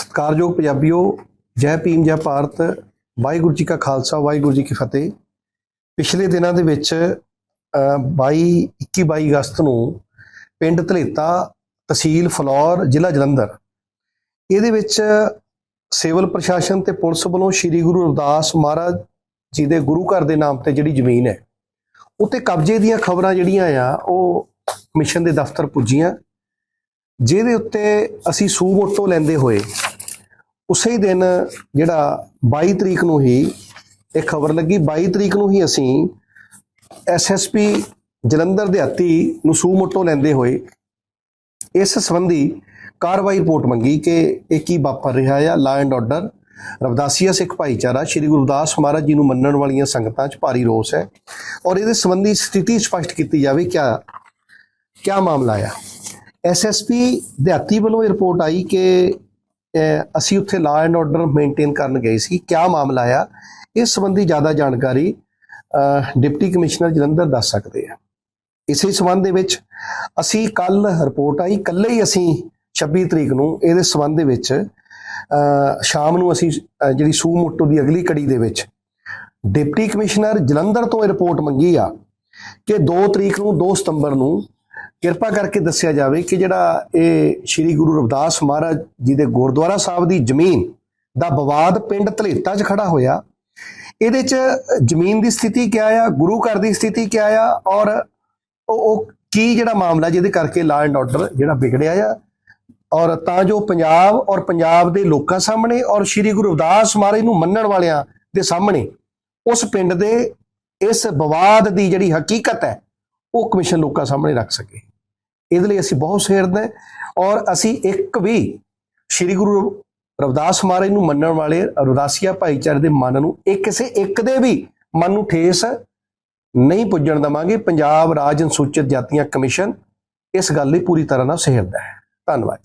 ਸਤਿਕਾਰਯੋਗ ਪੰਜਾਬੀਓ ਜੈ ਭੀਮ ਜੈ ਭਾਰਤ ਵਾਹਿਗੁਰੂ ਜੀ ਕਾ ਖਾਲਸਾ ਵਾਹਿਗੁਰੂ ਜੀ ਕੀ ਫਤਿਹ। ਪਿਛਲੇ ਦਿਨਾਂ ਦੇ ਵਿੱਚ ਅ, 22 21 22 ਅਗਸਤ ਨੂੰ ਪਿੰਡ ਧਲੇਤਾ ਤਹਿਸੀਲ ਫਲੌਰ ਜ਼ਿਲ੍ਹਾ ਜਲੰਧਰ। ਇਹਦੇ ਵਿੱਚ ਸਿਵਲ ਪ੍ਰਸ਼ਾਸਨ ਤੇ ਪੁਲਿਸ ਵੱਲੋਂ ਸ੍ਰੀ ਗੁਰੂ ਰਵਿਦਾਸ ਮਹਾਰਾਜ ਜੀ ਦੇ ਗੁਰੂ ਘਰ ਦੇ ਨਾਮ ਤੇ ਜਿਹੜੀ ਜ਼ਮੀਨ ਹੈ ਉੱਤੇ ਕਬਜ਼ੇ ਦੀਆਂ ਖਬਰਾਂ ਜਿਹੜੀਆਂ ਆ ਉਹ ਕਮਿਸ਼ਨ ਦੇ ਦਫ਼ਤਰ ਪੁੱਜੀਆਂ। ਜਿਹਦੇ ਉੱਤੇ ਅਸੀਂ ਸੂਮੋਟੋ ਲੈਂਦੇ ਹੋਏ ਉਸੇ ਦਿਨ ਜਿਹੜਾ 22 ਤਰੀਕ ਨੂੰ ਹੀ, ਇਹ ਖਬਰ ਲੱਗੀ 22 ਤਰੀਕ ਨੂੰ ਹੀ ਅਸੀਂ ਐਸਐਸਪੀ ਜਲੰਧਰ ਦਿਹਾਤੀ ਨੂੰ ਸੂ ਮੋਟੋ ਲੈਂਦੇ ਹੋਏ ਇਸ ਸੰਬੰਧੀ ਕਾਰਵਾਈ ਰਿਪੋਰਟ ਮੰਗੀ ਕਿ ਇਹ ਕੀ ਵਾਪਰ ਰਿਹਾ ਆ ਲਾ ਐਂਡ ਆਰਡਰ ਰਵਦਾਸੀਆ ਸਿੱਖ ਭਾਈਚਾਰਾ, ਸ੍ਰੀ ਗੁਰਦਾਸ ਮਹਾਰਾਜ ਜੀ ਨੂੰ ਮੰਨਣ ਵਾਲੀਆਂ ਸੰਗਤਾਂ 'ਚ ਭਾਰੀ ਰੋਸ ਹੈ ਔਰ ਇਹਦੇ ਸੰਬੰਧੀ ਸਥਿਤੀ ਸਪਸ਼ਟ ਕੀਤੀ ਜਾਵੇ, ਕਿਆ ਕਿਆ ਮਾਮਲਾ ਆ? ਐਸਐਸਪੀ ਦਿਹਾਤੀ ਵੱਲੋਂ ਇਹ ਰਿਪੋਰਟ ਆਈ ਕਿ ਅਸੀਂ ਉੱਥੇ ਲਾ ਐਂਡ ਆਰਡਰ ਮੇਨਟੇਨ ਕਰਨ ਗਏ ਸੀ। ਕਿਆ ਮਾਮਲਾ ਆ? ਇਸ ਸੰਬੰਧੀ ਜ਼ਿਆਦਾ ਜਾਣਕਾਰੀ ਡਿਪਟੀ ਕਮਿਸ਼ਨਰ ਜਲੰਧਰ ਦੱਸ ਸਕਦੇ ਆ। ਇਸੇ ਸੰਬੰਧ ਦੇ ਵਿੱਚ ਅਸੀਂ ਕੱਲ ਰਿਪੋਰਟ ਆਈ। ਕੱਲੇ ਹੀ ਅਸੀਂ 26 ਤਰੀਕ ਨੂੰ ਇਹਦੇ ਸੰਬੰਧ ਦੇ ਵਿੱਚ ਸ਼ਾਮ ਨੂੰ ਅਸੀਂ ਜਿਹੜੀ ਸੂ ਮੋਟੋ ਦੀ ਅਗਲੀ ਕੜੀ ਦੇ ਵਿੱਚ ਡਿਪਟੀ ਕਮਿਸ਼ਨਰ ਜਲੰਧਰ ਤੋਂ ਇਹ ਰਿਪੋਰਟ ਮੰਗੀ ਆ ਕਿ 2 ਤਰੀਕ ਨੂੰ 2 ਸਤੰਬਰ ਨੂੰ ਕਿਰਪਾ ਕਰਕੇ ਦੱਸਿਆ ਜਾਵੇ ਕਿ ਜਿਹੜਾ ਇਹ ਸ੍ਰੀ ਗੁਰੂ ਰਵਿਦਾਸ ਮਹਾਰਾਜ ਜੀ ਦੇ ਗੁਰਦੁਆਰਾ ਸਾਹਿਬ ਦੀ ਜ਼ਮੀਨ ਦਾ ਵਿਵਾਦ ਪਿੰਡ ਧਲੇਤਾ 'ਚ ਖੜਾ ਹੋਇਆ। ਇਹਦੇ 'ਚ ਜ਼ਮੀਨ ਦੀ ਸਥਿਤੀ ਕਿਆ ਆ, ਗੁਰੂ ਘਰ ਦੀ ਸਥਿਤੀ ਕਿਆ ਆ ਔਰ ਉਹ ਉਹ ਕੀ ਜਿਹੜਾ ਮਾਮਲਾ ਜਿਹਦੇ ਕਰਕੇ ਲਾ ਐਂਡ ਆਰਡਰ ਜਿਹੜਾ ਵਿਗੜਿਆ ਆ ਔਰ ਤਾਂ ਜੋ ਪੰਜਾਬ ਔਰ ਪੰਜਾਬ ਦੇ ਲੋਕਾਂ ਸਾਹਮਣੇ ਔਰ ਸ੍ਰੀ ਗੁਰੂ ਰਵਿਦਾਸ ਮਹਾਰਾਜ ਨੂੰ ਮੰਨਣ ਵਾਲਿਆਂ ਦੇ ਸਾਹਮਣੇ ਉਸ ਪਿੰਡ ਦੇ ਇਸ ਵਿਵਾਦ ਦੀ ਜਿਹੜੀ ਹਕੀਕਤ ਹੈ, ਉਹ ਕਮਿਸ਼ਨ ਲੋਕਾਂ ਸਾਹਮਣੇ ਰੱਖ ਸਕੇ। ਇਹਦੇ ਲਈ ਅਸੀਂ ਬਹੁਤ ਸੇਰਦ ਔਰ ਅਸੀਂ ਇੱਕ ਵੀ ਸ੍ਰੀ ਗੁਰੂ ਰਵਿਦਾਸ ਮਹਾਰਾਜ ਨੂੰ ਮੰਨਣ ਵਾਲੇ ਰੁਦਾਸੀਆ ਭਾਈਚਾਰੇ ਦੇ ਮਨ ਨੂੰ ਇਹ ਕਿਸੇ ਇੱਕ ਦੇ ਵੀ ਮਨ ਨੂੰ ਠੇਸ ਨਹੀਂ ਪੁੱਜਣ ਦਵਾਂਗੇ। ਪੰਜਾਬ ਰਾਜ ਅਨੁਸੂਚਿਤ ਜਾਤੀਆਂ ਕਮਿਸ਼ਨ ਇਸ ਗੱਲ ਲਈ ਪੂਰੀ ਤਰ੍ਹਾਂ ਨਾਲ ਸਹਿਰਦਾ ਹੈ। ਧੰਨਵਾਦ